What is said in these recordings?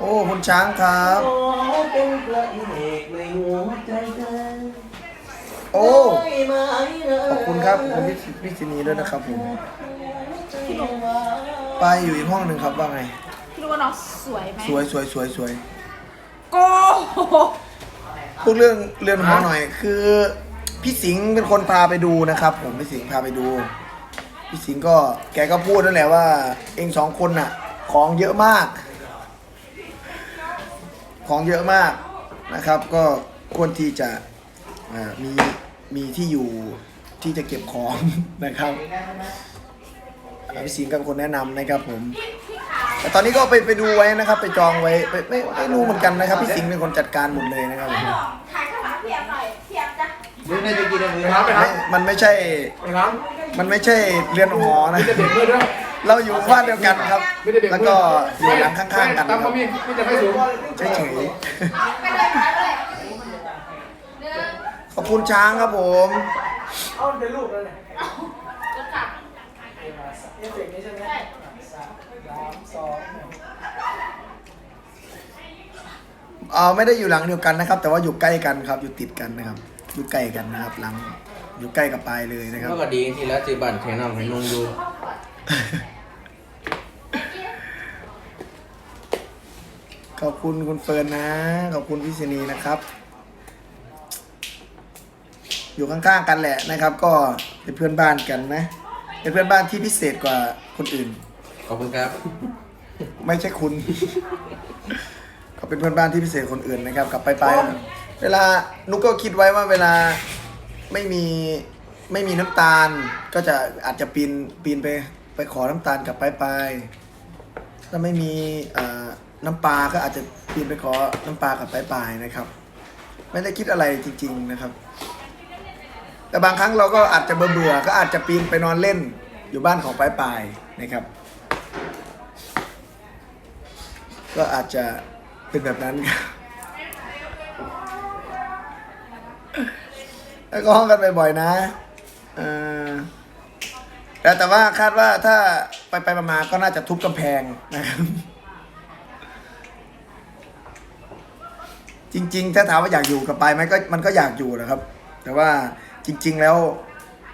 โอ้คุณช้างครับขอเป็นพระเอกในหัวใจเธอโอ้ได้ไหมเอ่ยขอบคุณครับขอบคุณพี่พี่สินีด้วยนะครับผมไปอยู่อีกห้องหนึ่งครับว่าไง พี่รู้ว่าน้องสวยไหมสวยสวยสวยสวยโก้หกพูดเรื่องเรื่องหมอหน่อย คือพี่สิงห์เป็นคนพาไปดูนะครับ ผมพี่สิงห์พาไปดู พี่สิงห์ก็แกก็พูดนั่นแหละว่า เองสองคนน่ะ ของเยอะมาก ของเยอะมากนะครับ ก็ควรที่จะอ่ามีมีที่อยู่ที่จะเก็บของนะครับอ่าพี่สิงห์ก็เป็นคนแนะนำนะครับผมแต่ตอนนี้ก็ไปไปดูไว้นะครับ ไปจองไว้ไปไม่ไม่รู้เหมือนกันนะครับพี่สิงห์เป็นคนจัดการหมดเลยนะครับผมถ่ายข้างหลังเพียบหน่อยเพียบจ้ะเรื่องน่าจะกินอะไรไปครับไปครัไม่บมันไม่ใช่ไปครับมันไม่ใช่เรือนหอนะมีแต่เด็กมืดด้วย เราอยู่บ้านเดียวกันครับมีแต่เด็กแล้วมืดก็อยู่หลังข้างๆกันคตารัมบเขามีมีแต่ไม่สูงเฉยไปเลยไปเลยหนึ่งๆขอบคุณช้างครับผมเอาเป็นรูปแล้วเนี่ยรถจักรเอฟเฟกต์นี้ใช่ไหมใช่สามสองเออไม่ได้อยู่หลังเดียวกันนะครับ แต่ว่าอยู่ใกล้กันครับ อยู่ติดกันนะครับ อยู่ใกล้กันนะครับหลัง อยู่ใกล้กับปลายเลยนะครับ เมื่อก็ดีทีแล้วจีบันแข่งนำให้นุ่งดู ขอบคุณคุณเฟิร์นนะ ขอบคุณพี่ศินีนะครับ อยู่ข้างๆกันแหละนะครับ ก็เป็นเพื่อนบ้านกันนะ เป็นเพื่อนบ้านที่พิเศษกว่าคนอื่น ขอบคุณครับ ไม่ใช่คุณเขาเป็นเพื่อนบ้านที่พิเศษคนอื่นนะครับ กลับไปไปเวลานุกก็คิดไว้ว่าเวลาไม่มีไม่มีน้ำตาล ก็จะอาจจะปีนปีนไป ไปขอน้ำตาลกลับไปไปถ้าไม่มีน้ำปลาก็อาจจะปีนไปขอน้ำปลากับไปไปนะครับ ไม่ได้คิดอะไรจริง ๆนะครับ แต่บางครั้งเราก็อาจจะเบื่อก็อาจจะปีนไปนอนเล่นอยู่บ้านของไปไปนะครับ ก็อาจจะเป็นแบบนั้นครับแล้วก็ห้องกันบ่อยๆนะ เออ แต่แต่ว่าคาดว่าถ้าไปไปๆมาๆก็น่าจะทุบกำแพงนะครับ จริง ๆ ถ้าถามว่าอยากอยู่กับปายไหมก็มันก็อยากอยู่นะครับ แต่ว่าจริง ๆ แล้ว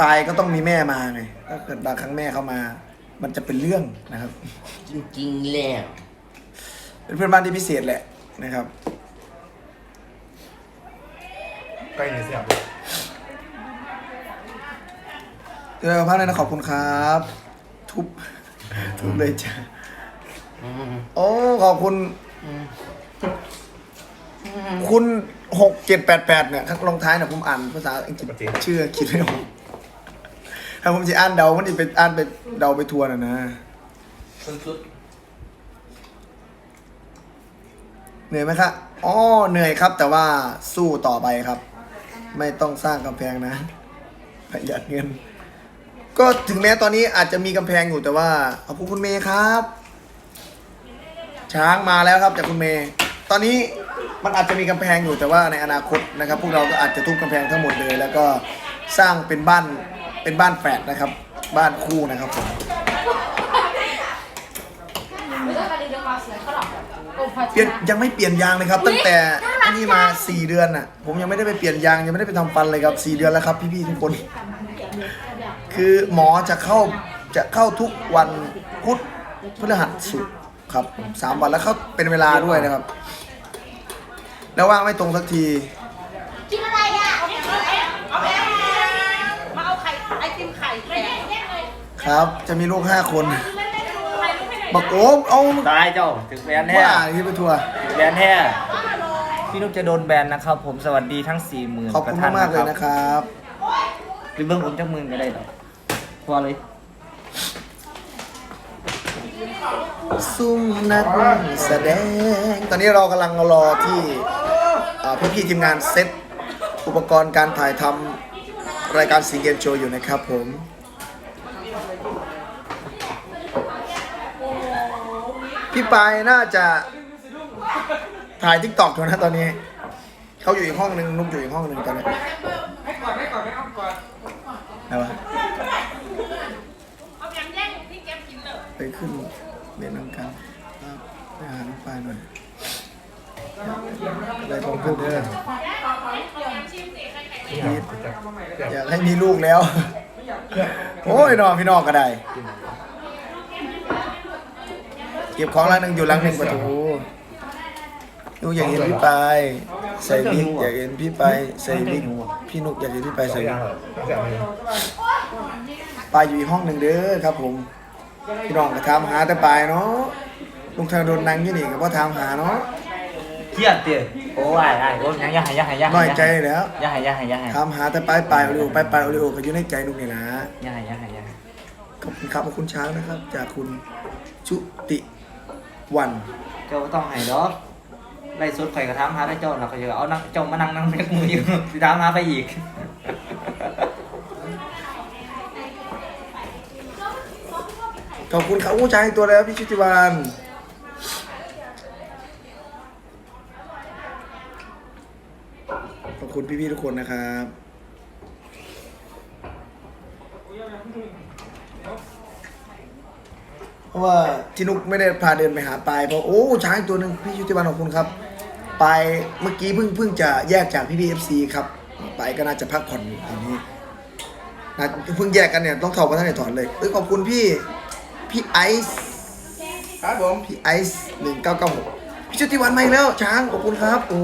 ปายก็ต้องมีแม่มาไงถ้าเกิดบางครั้งแม่เข้ามา มันจะเป็นเรื่องนะครับ จริงๆแล้วเป็นเพื่อนบ้านที่พิเศษแหละนะครับ ใกล้เนี่ยเสียบเจอพักเลยนะขอบคุณครับ ทุบทุบเลยจ้ะโอ้ขอบคุณ คุณหกเจ็ดแปดแปดเนี่ยข้างลงท้ายเนี่ยผมอ่านภาษาอังกฤษเชื่อคิดไม่ออกถ้าผมจะอ่านเดามันจะไปอ่านไปเดาไปทัวร์น่ะนะเหนื่อยไหมครับอ๋อเหนื่อยครับ แต่ว่าสู้ต่อไปครับ ไม่ต้องสร้างกำแพงนะประหยัดเงิน ก็ถึงแม้ตอนนี้อาจจะมีกำแพงอยู่แต่ว่าขอบคุณคุณเมย์ครับ ช้างมาแล้วครับจากคุณเมย์ตอนนี้มันอาจจะมีกำแพงอยู่แต่ว่าในอนาคตนะครับ พวกเราก็อาจจะทุบกำแพงทั้งหมดเลย แล้วก็สร้างเป็นบ้านเป็นบ้านแฝดนะครับ บ้านคู่นะครับผมไม่ต้องการดีเรื่องความสวยเขาหรอกโอ้พอเปลี่ยนยังไม่เปลี่ยนยางเลยครับ ตั้งแต่อันนี้มาสี่เดือนอะ ผมยังไม่ได้ไปเปลี่ยนยางยังไม่ได้ไปทำฟันเลยครับสี่เดือนแล้วครับพี่ๆทุกคน คือหมอจะเข้าจะเข้าทุกวันพุธพฤหัสศุกร์ครับสามวันแล้วเข้าเป็นเวลาด้วยนะครับ แล้วว่างไม่ตรงสักที กินอะไรอะเอาแม่เอาแม่มาเอาไข่ไอติมไข่แข็งเลยครับ จะมีลูกห้าคนใครรู้ไหมบักโอ๊บเอาตายเจ้าถึงแบนแท้ว่าที่ไปทัวร์ถึงแบนแท้พี่นุกจะโดนแบนนะครับ ผมสวัสดีทั้งสี่หมื่นขอบคุณมากๆเลยนะครับหรือเบิ้งผมจักหมื่นก็ได้ดอก พอเลยซุ่มนักแสดง ตอนนี้เรากำลังรอที่อ่พี่ๆทีมงานเซตอุปกรณ์การถ่ายทำรายการสิงเกมโชว์อยู่นะครับผมพี่ปายน่าจะถ่ายทิกตอกอยู่นะตอนนี้ เขาอยู่อีกห้องหนึ่งนุ๊กอยู่อีกห้องหนึ่งตอนนี้ ให้ก่อนให้ก่อนให้เอาก่อน ไหนวะ เอาอย่างแย่งที่แกมกินเลย ไปขึ้นเรียนน้ำกันไปหาน้องปายหน่อย อะไร ของพูดเด้ออยากให้มีลูกแล้ว โอ้ยน้องพี่น้องก็ได้ เก็บของร้านหนึ่งอยู่ร้านหนึ่งประตูหนูอยากเห็นพี่ไปใส่วิกอยากเห็นพี่ไปายใส่วิกพี่นุกอยากเห็นพี่ไปใส่วิกปายอยู่อีกห้องหนึ่งเด้อครับผมพี่น้องก็ถามหาแต่ปายเนาะลุงทางโดนนางยี่นี่ก็บ่ถามหาเนาะ เครียดเตี้ยโอ้ยไอ้โอ้ยยังยังหายยังหายยังน้อยใจแล้วยังหายยังหายยังหายถามหาแต่ปลายปลายโอริโอปลายปลายโอริโอก็อยู่ในใจลุงนี่นะยังหายยังหายยังขอบคุณครับขอบคุณช้างนะครับ จากคุณชุติวันเจ้าก็ต้องหายดอกไล่สุดไข่กระทำหาได้เจ้าเราก็จะเอานั่งเจ้ามานั่งนั่งเม็กมืออยู่สิถามหาไปอีกขอบคุณครับอู้ชางอีกตัวแล้วพี่ชุติวันขอบ คุณพี่ๆทุกคนนะครับเพราะว่าที่นุกไม่ได้พาเดินไปหาปายเพราะโอ้ช้างอีกตัวหนึ่งพี่ชุติวันขอบคุณครับปายเมื่อกี้เพิ่งเพิ่งจะแยกจากพี่พีเอฟซีครับปายก็น่าจะพักผ่อนอยู่ตอนนี้นะเพิ่งแยกกันเนี่ยต้องถอดกันตั้งแต่ถอนเลยเอ้ยขอบคุณพี่พี่ไอซ์ครับผมพี่ไอซ์หนึ่งเก้าเก้าหกพี่ชุติวันมาอีกแล้วช้างขอบคุณครับ โอ้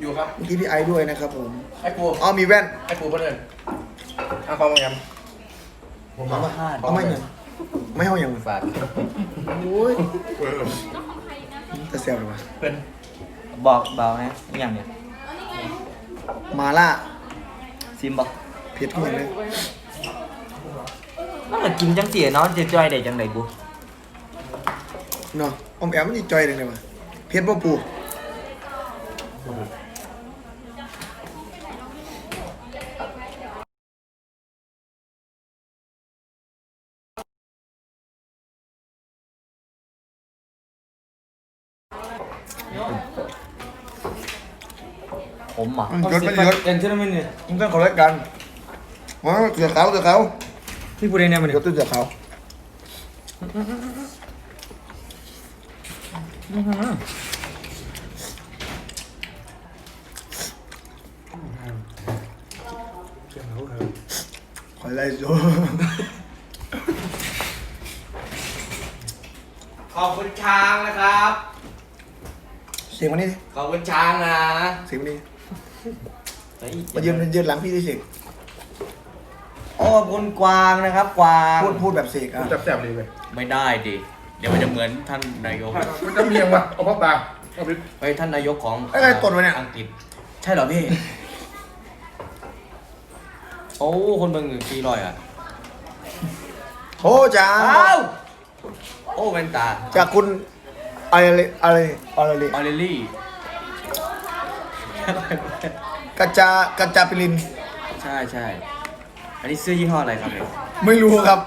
อยู่ครับ เมื่อกี้พี่ไอซ์ด้วยนะครับผมไอ้ปูอ๋อมีแว่นไอ้ปูเพื่อนเอาความงามผมมาพลาดเอาไม่ยังไม่เอาอย่างฝากโอ้ยจะเซลเลยวะเป็นบอกเบานะอย่างเนี้ยมาล่าซิมบอกเผ็ดขึ้นอย่างนึงมันก็กินจังเสียเนาะจะจ่อยได้จังไดบุ เนาะอมแอมมันจีจอยเลยเนี่ยวะเผ็ดบ่ปู ผมอะอืมยศไม่ยศเอ็นที่นั่นนี่มึงต้องขอรายกันอ๋อเสือขาวเสือขาวพี่พูดได้เนี่ยมันยศตัวเสือขาว ขอไล่โซ่ขอบคุณช้างนะครับ เสียงมันนี่ดิขอบคุณช้างนะเสียงมันนี่เฮ้ยมายืนยืนหลังพี่ดิเสกโอ้คุณกวางนะครับ กวาง พูดพูดแบบเสกอะจับแซ่บเลยเว้ยไม่ได้ดิ เดี๋ยวมันจะเหมือนท่านนายก มันจะเมียงวะเอาพ่อตาเอาไปเฮ้ยท่านนายกของไอ้ไอ้ตดวะเนี่ยอังกฤษ ใช่เหรอพี่โอ้คนเบิ่งอยู่สี่ร้อยอะโอ้จ้าโอ้แว่นตาจากคุณอะไรอะไรอะไรออเรลลี่กัจจากัจจาปิลิน ใช่ใช่อันนี้เสื้อยี่ห้ออะไรครับเนี่ยไม่รู้ครับ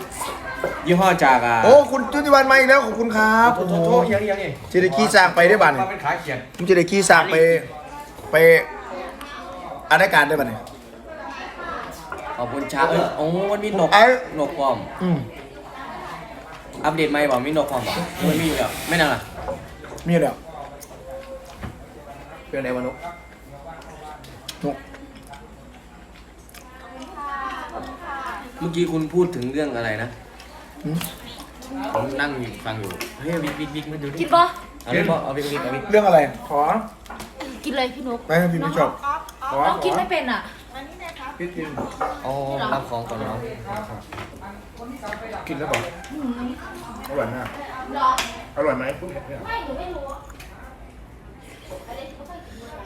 ยี่ห้อจากอะโอ้คุณจุติวันมาอีกแล้วขอบคุณครับโอ้โอ้โหโหยังยังยังจะได้ขี้สร้างไปได้บ้านมันเป็นขาเขียนผมจะได้ขี้สร้างไปไปอันรายการได้บ้านเนี่ย ขอบคุณช้าเออโอ้มันมีนก ไอ้ นกปลอม อืมอัปเดตไหมบอกมีนกปลอมบอกมันมีอยู่แล้วไม่นั่นล่ะมีเดี๋ยวเป็นไงวะนุ๊กนุกเมื่อกี้คุณพูดถึงเรื่องอะไรนะหืมผมนั่งอยู่ฟังอยู่ เฮ้ยวิกวิกวิกมาดูดิกินปะเอาวิกบอกเอาวิกวิกเอาวิกเรื่องอะไร ขอกินเลยพี่นุ๊กไม่ให้พี่ไม่ชอบขอน้องกินไม่เป็นอะ พี่กินอ๋อรับของก่อนเนาะกินแล้วบอกอร่อยมากอร่อยไหมพูดเนี่ย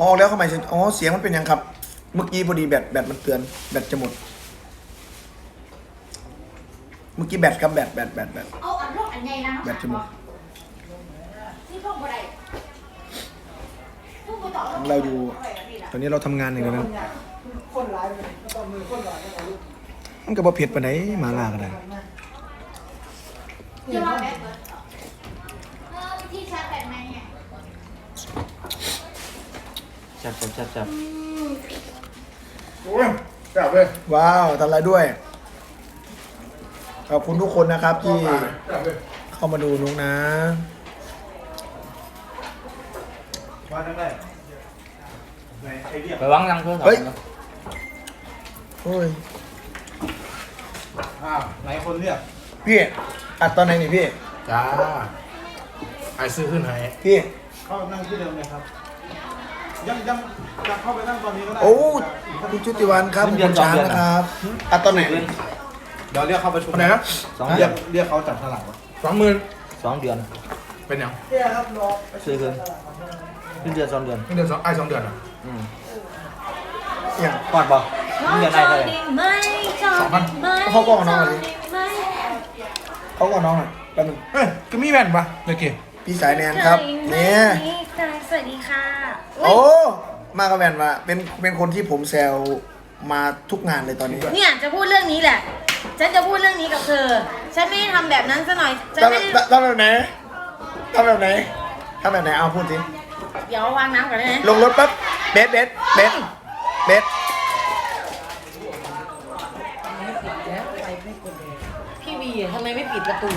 อ๋อแล้วเข้ามาเสียงอ๋อเสียงมันเป็นยังครับ เมื่อกี้พอดีแบตแบตมันเตือนแบตจะหมด เมื่อกี้แบตครับแบตแบตแบตแบตเอาอันลูกอันใหญ่นะแบตจะหมดนี่พวกอะไรพวกกูต่อเราอยู่ตอนนี้เราทำงานอย่างเดียวนะคนร้ายเลยก็ต้อง มือคนร้ายก็ต้องลูกมันก็บ่เผ็ดปานไหนมาลาก็ได้จะลองแบบเออวิธีชาร์จแบตไหมเนี่ยจับจับจับจับโอ้ยจับเลยว้าวทำอะไรด้วย ขอบคุณทุกคนนะครับที่จับเลยเข้ามาดูนุกนะมาทั้งได้ไปวางนั่งโทรศัพท์เฮ้ยนะ โอ้ยอ้าวไหนคนเรียกพี่อัดตอนไหนนี่พี่ จ้าไอซื้อขึ้นให้พี่ เข้านั่งที่เดิมเลยครับ ยังยังจะเข้าไปนั่งตอนนี้ก็ได้โอ้คุณชุติวันครับคุณช้างนะครับอัดตอนไหน เดือนเดี๋ยวเรียกเขาประชุมคนไหนครับสองเรีเดืยอกนเรียกเขาจับฉลากวะสองหมื่นสองเดือนเป็นยังเนี่ยครับรอซื้อคืนขึ้นเดือนสองเดือนเดือนสองไอ้สองเดือนอะอืมอย่างก่อนบ เดือนได้ไหร่สองพันเขาก็เอาน้องมาดิเขาก็เอาน้องหน่อยแป๊บนึงเอ้ยก็มีแว่นปะเมื่อกี้พี่สายแนนครับเนี่ย สวัสดีค่ะโอ้มากับแวนว่าเป็นเป็นคนที่ผมแซวมาทุกงานเลยตอนนี้เนี่ยจะพูดเรื่องนี้แหละ ฉันจะพูดเรื่องนี้กับเธอ ฉันไม่ได้ทำแบบนั้นซะหน่อย ฉันทำไม่ได้ ทำแบบไหนทำแบบไหนทำแบบไหนเอาพูดสิ เดี๋ยววางน้ำก่อนได้ไหมลงรถปั๊บเบสเบสเบสเบส พี่วีทำไมไม่ ปิดประตู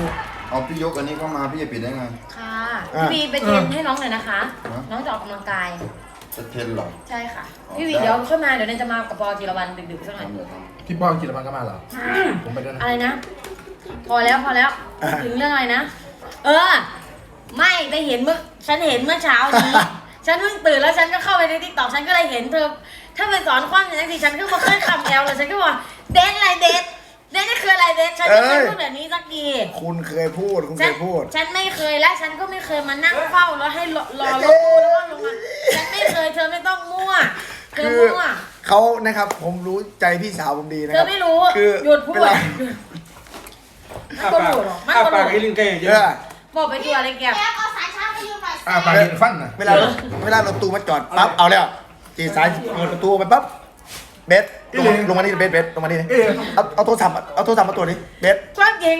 เอาพี่ยกอันนี้เข้ามาพี่จะปิดได้ไง ค่ะพี่วีไปเทรนให้น้องหน่อยนะคะ ฮะ น้องจะออกกำลังกาย จะเทนเหรอ ใช่ค่ะ พี่วีเดี๋ยวค่อยมาเดี๋ยวเนนจะมากับปอจีรวันดึกๆสักหน่อยทำเลยทพี่ป้อกินมันก็มาเหรอ ผมไปด้วยนะ อะไรนะ พอแล้วพอแล้วถึงเรื่องอะไรนะ เออ ไม่ไปเห็นเมื่อฉันเห็นเมื่อเช้านี้ ฉันเพิ่งตื่นแล้วฉันก็เข้าไปในทิกตอกฉันก็เลยเห็นเธอ ถ้าไปสอนความอย่างนี้ฉันก็มาเคยคำแอลเลยฉันก็บอกเดทอะไรเดท เดทนี่คืออะไรเดทฉันไม่เคยพูดแบบนี้สักทีคุณเคยพูด คุณฉัเคนยพูด ฉันไม่เคยและฉันก็ไม่เคยมานั่งเฝ้าแล้วให้รอรอรถตู้แล้วก็ลงมาฉันไม่เคยเธอไม่ต้องมั่วเธอคือมั่วเขานะครับ ผมรู้ใจพี่สาวผมดีนะเธคอรับ ไม่รู้คือหยุดพูดเวลา มันก็หลุดหรอกมันอ้าก็หปากลุให้ดลิงแกเยเออะอบอกไปตัวอะไรแกเอาสายชาร์จมายืมหน่อยอ่าปากกินฟันนะเวลารถเวลารถตู้มาจอดปั๊บเอาแล้วจีสายเปิดประตูไปปั๊บเบส ลงมาลงมานี่เบสเบสลงมานี่เอาเอาโทรศัพท์เอาโทรศัพท์มาตัวนี้เบสความจริง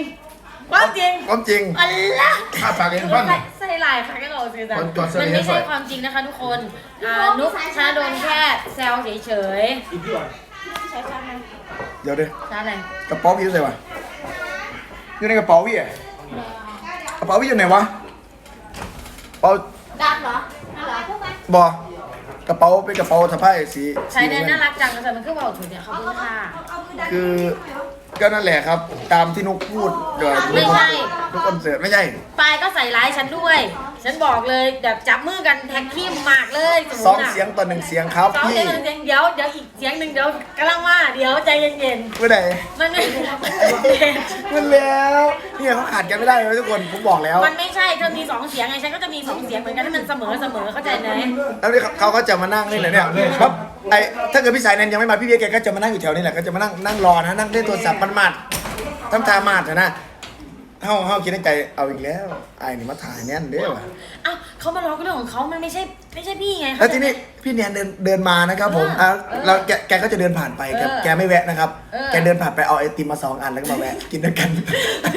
ความจริงความจริงอัลละอ่าปากกินฟันใส่ใส่ลายค่ะก็เราสิจ้ะคนจอดเสื้อมันให้ไม่สวใช่ยความจริงนะคะทุกคนอ่านุ๊กชาโดนแค่แซวเฉยอีกพี่อะๆใช้ชาไหมเดี๋ยวดิชาอะไรกระเป๋าพี่อยู่ไหนวะอยู่ในกระเป๋าพี่อะกระเป๋าพี่อยู่ไหนวะกระเป๋าดำเหรอนั่นเหรอพวกมันบอก ระเป๋าเป็นกระเป๋าสะพายสีใช้สีเนนเงิน่ารักจังแต่มันคือเบาถุนเนี่ยเขาพูดค่ะ คือก็นั่นแหละครับ ตามที่นุกพูดเดี๋ยวไม่ใช่ ทุกคอนเสิร์ตไม่ใช่ ปายก็ใส่ร้ายฉันด้วย ฉันบอกเลยแบบจับมือกันแท็กทีมหมากเลยสมสองมุติะเสียงต่อหนึ่งเสียงครับสองพี่เสียงหนึ่งเสียงเดี๋ยวเดี๋ยวอีกเสียงหนึ่งเดี๋ยวกำลังว่าเดี๋ยวใจเย็นเมื่อไหร่ๆมันไม่ มันแล้วเนี่ยเขาขาดกันไม่ได้เลยทุกคนผมบอกแล้ว มันไม่ใช่เธอมีสองเสียงไงฉันก็จะมีสองเสียงเหมือนกันให้มันเสมอเสมอเข้าใจไหมแล้วนี่เขาก็จะมานั่งนี่แหละเนี่ยครับไอ้ถ้าเกิดพี่สายแนนยังไม่มาพี่เบียร์แกก็จะมานั่งอยู่แถวนี้แหละก็จะมานั่งนั่งรอนะนั่งเล่นโทรศัพท์มันมาดทำตามาดเถอะนะ เฮาเฮาคิดในใจเอาอีกแล้วไอ้นี่มาถ่ายแน่นเด้อว่ะอ้าวเขามาร้องเรื่องของเขามันไม่ใช่ไม่ใช่พี่ไงแล้วทีนี้พี่แนนเดินเดินมานะครับผมอะแล้วแกแกก็จะเดินผ่านไปแกแกไม่แวะนะครับ แกเดินผ่านไปเอาไอติมมาสองอันแล้วก็มาแวะกินด้วยกัน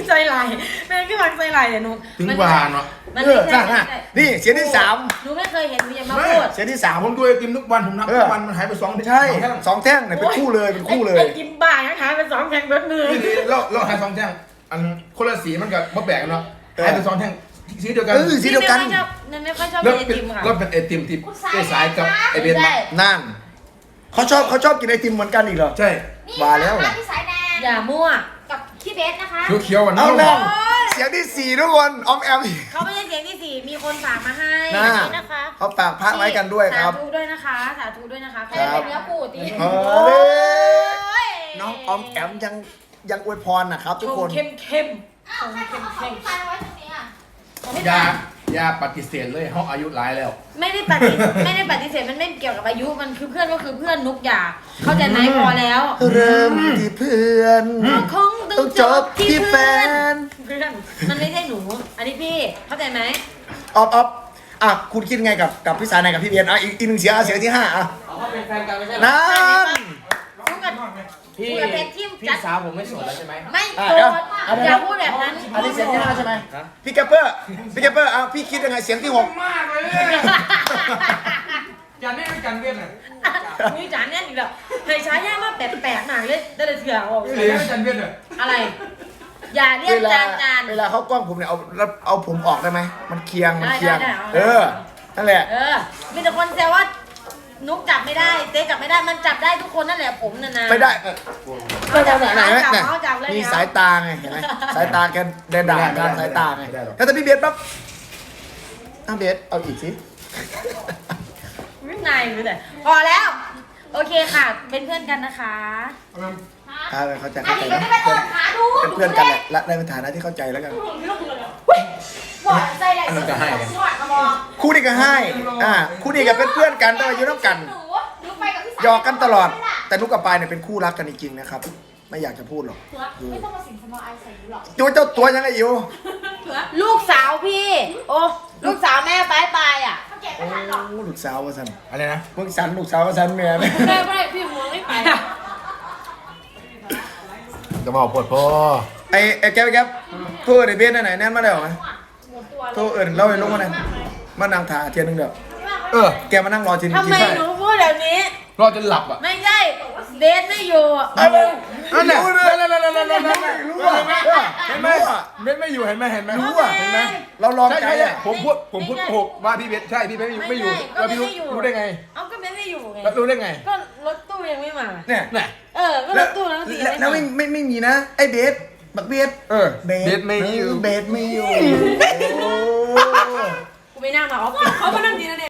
ใจลายแม่ก็วางใจลายเนี่ยหนูถึงหวานเนาะมันเอไม่อใช่จ้าไม่น่ะใช่นี่เสียงที่สามหนูไม่เคยเห็นหนูอย่ามาไม่พูดเสียงที่สามผมดูไอติมทุกวันผมนับทุกวันมันหายไปสองใช่สองแท่งสองแท่งเนี่ยเป็นคู่เลยเป็นคู่เลยไอ้กินบ่ายนะคะเป็นสองแข่งเบิดมือนี่นี่เราเราหายสองแท่ง อันคนละสีมันกับมะแบกกันเนาะหายไปสองแท่งสีเดียวกันเออสีเดียวกันไม่ชอบนั่นไม่ค่อยชอบแล้วไอเป็นติมค่ะ แล้วเป็นไอติมที่ไอสายกับไอเบนใช่มานั่นเขาชอบเขาชอบกินไอติมเหมือนกันอีกเหรอ ใช่นี่ว่าแล้วเหรอนะคะพี่สายแดงอย่ามั่ว กับพี่เบสนะคะเขียวเขียวๆอะเอาน้ำแล้วเสียงที่สี่ทุกคนออมแอม เขาไม่ใช่เสียงที่สี่มีคนฝากมาให้น่า นี่นะคะเขาฝากพระไว้กันด้วยครับ สาธุด้วยนะคะ สาธุด้วยนะคะ ใครครับเป็นเนื้อปูตี เออโอ้ยน้องออมแอมยัง ยังอวยพรนะครับทุกชคงน เข้มเข้มอ้าวใครเอาของพี่สายมาไว้ตรงนี้อะของพี่อย่าตาอย่าปฏิเสธเลยเขาอายุหลายแล้ว ไม่ได้ปฏิไม่ได้ปฏิเสธมันไม่เกี่ยวกับอายุมันคือเพื่อนก็คือเพื่อนนุกอย่าเข้าใจไหมพอแล้วเริ่มที่เพื่อนคงต้ต้อองงจจบบที่ที่แฟเพื่อนนเพื่อนมันไม่ใช่หนู อันนี้พี่เข้าใจไหมออฟออฟอะคุณคิดไงกับกับพี่สายไหนกับพี่เบียนอะอีกอีกหนึ่งเสียงอะเสียงที่ห้าอะเขาเป็นแฟนกันไม่ใช่เหรอนั่นนุกกับ พี่คุยกับเพชรที่พี่จัดสาวผมไม่โสดแล้วใช่ไหม ไม่อะโกรเดี๋ยวธอะเดี๋ยว อย่าพูดแบบนั้นอันนี้เสียงที่ห้าใช่ไหมฮะ พี่แกปเปอร์พี่แกปเปอร์อะพี่คิดยังไงเสียงที่หกมากเลยจานนี้ไม่กันเวียนอะมีจานเนี่ยอีกแล้วใครใช้ยากมากแปลกๆหน่อยเลยได้เลยเถื่อนออกจานนี้ไม่กันเวียนอะอะไร อย่าเรียกเวลาจานจาน เวลาเขากล้องผมเนี่ยเอาแล้วเอาผมออกได้ไหมมันเคียงมันได้เคียงได้ได้เอา เออนั่นแหละ เออ มีแต่คนแซวว่า นุกจับไม่ได้ เจ๊จับไม่ได้มันจับได้ทุกคนนั่นแหละผมน่ะนะไม่ได้เออเอาจับไหนไหนเอาจับไหนเอาจับเลยมีเนี่ยสายตาไงเห็นไหมสายตาแกเดินด่าทางสายตาไงถ้าแต่พี่เบสปั๊บอ้าวเบสเอาอีกสิไม่นายรู้แต่พอแล้ว โอเคค่ะ เป็นเพื่อนกันนะคะ อ่าเข้าใจอันเข้าใจนี้ก็นะจะไปเปิดขาดูเป็นเพื่อนกันแหละและในฐานะที่เข้าใจแล้วกันปวดใจไหลสุดปวดกระบอกคู่นี้ก็ให้ อ่า คู่นี้ก็เป็นเพื่อนกันแต่ว่าอยู่น้ำกัน หนูหนูไปกับพี่สาวหยอกกันตลอด แต่นุกกับปายเนี่ยเป็นคู่รักกันจริงๆนะครับ ไม่อยากจะพูดหรอกไม่ต้องมาสิงสมอไอใส่หนูหรอกตัวเจ้าตัวยังไงอยู่ลูกสาวพี่ โอ้ลูกสาวแม่ปลายปลายอะ เขาแกะโอ้ไม่ทันหรอกลูกสาวว่าสันอะไรนะ เพิ่งสันลูกสาวว่าสันแม่เนี่ยแม่ไม่ได้พี่หัวไม่ไป จะบอกปวดพ่อไอ้ไอ้แก๊ปไอ้แก๊ปโทรไอ้เบสไหนๆแน่นมาได้หรอไหมโทรเอิญเล่าให้ลุงมาหน่อยมานั่งถาเทียนหนึงเดี๋ยวเออ แกมานั่งรอทีนึงทำกินไมข้าวหนูพูดแบบนี้ รอจนหลับอะ ไม่ใช่ เบสไม่อยู่ เอาเลย นั่นแหละรู้เลยนั่นนั่นนั่นนั่นนั่นนั่นรู้อะเห็นไหมเบสไม่อยู่เห็นไหมเห็นไหมรู้อะเห็นไหมเราลองใช่ใจใช่อะผมพูดผมพูดโกหกว่าพี่เบสใช่พี่เบสไม่อยู่ไม่อยู่แล้วพี่รู้ได้อยู่รู้ได้ไงเอาก็เบสไม่อยู่ไงแล้วรู้ได้ไง ก็รถตู้ยังไม่มา เนี่ยน่ะเออ ก็รถตู้แล้วสิแล้วแล้วไม่ไม่ไม่มีนะไอ้เบสบักเบสเออเบสไม่อยู่เบสไม่อยู่โอ้กูไม่น่ามาออฟฟิศเขามานั่งดีนะเนี่ย